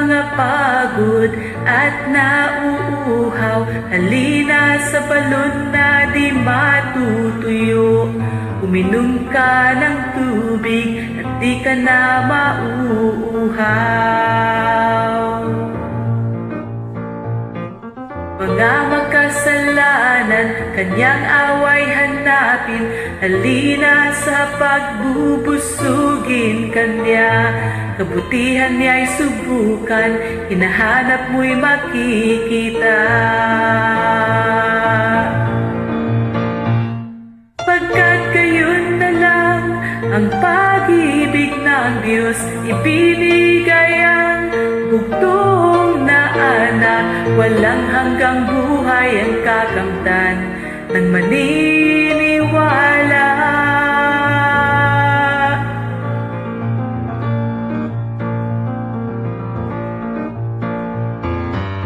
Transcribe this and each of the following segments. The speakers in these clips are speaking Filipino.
Mga pagod at nauuhaw. Halina sa balon na di matutuyo. Uminom ka ng tubig at di ka na mauuhaw. Mga makasalanan, kanyang away hanapin Halina sa pagbubusugin kanya. Kabutihan niya'y subukan, hinahanap mo'y makikita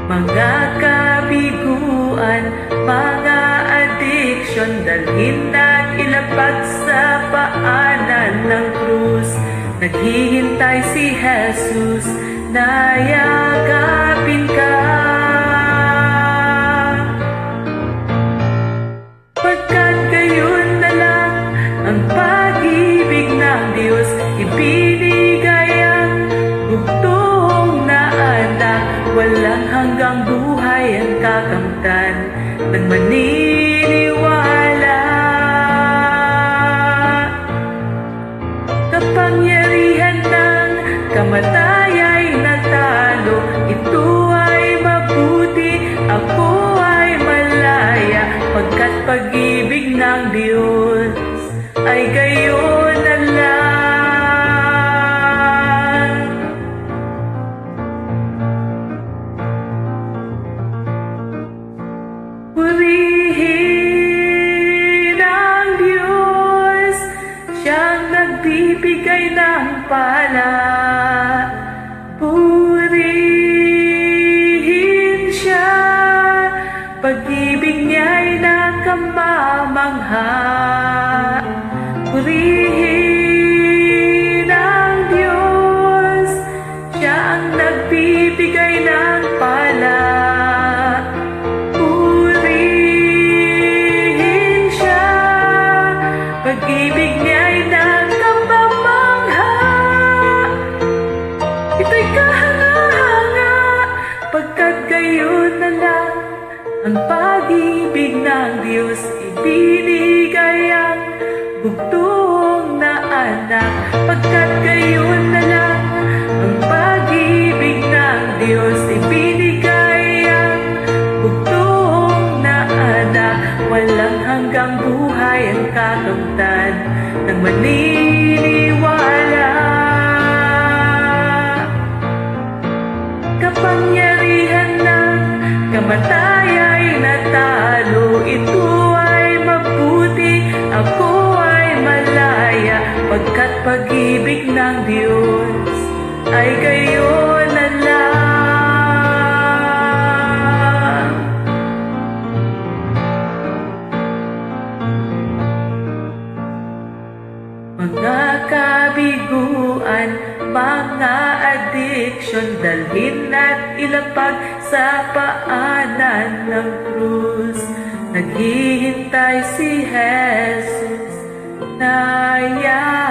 Mga kabiguan, mga addiction Dalhin at ilapag sa paanan ng krus. Naghihintay si Jesus na yakapin kakamtan ng maniniwala. Kapangyarihan ng kamatay ay natalo. Ito ay mabuti, ako ay malaya. Pagkat pag-ibig ng Diyos ay gayon Purihin ang Diyos, siya ang nagbibigay ng pala. Purihin siya, pag-ibig niya'y nagkapamangha. Ito'y kahanga-hanga, pagkat gayon na lang ang pag-ibig ng Diyos ibinigay ang bugtong anak. Pagkat gayon na lang ang pag-ibig ng Diyos ibinigay ang bugtong na anak. Walang hanggang buhay ang kakamtan ng maniniwala. Mga kabiguan, mga addiction Dalhin at ilapag sa paanan ng krus. Naghihintay si Jesus na yakapin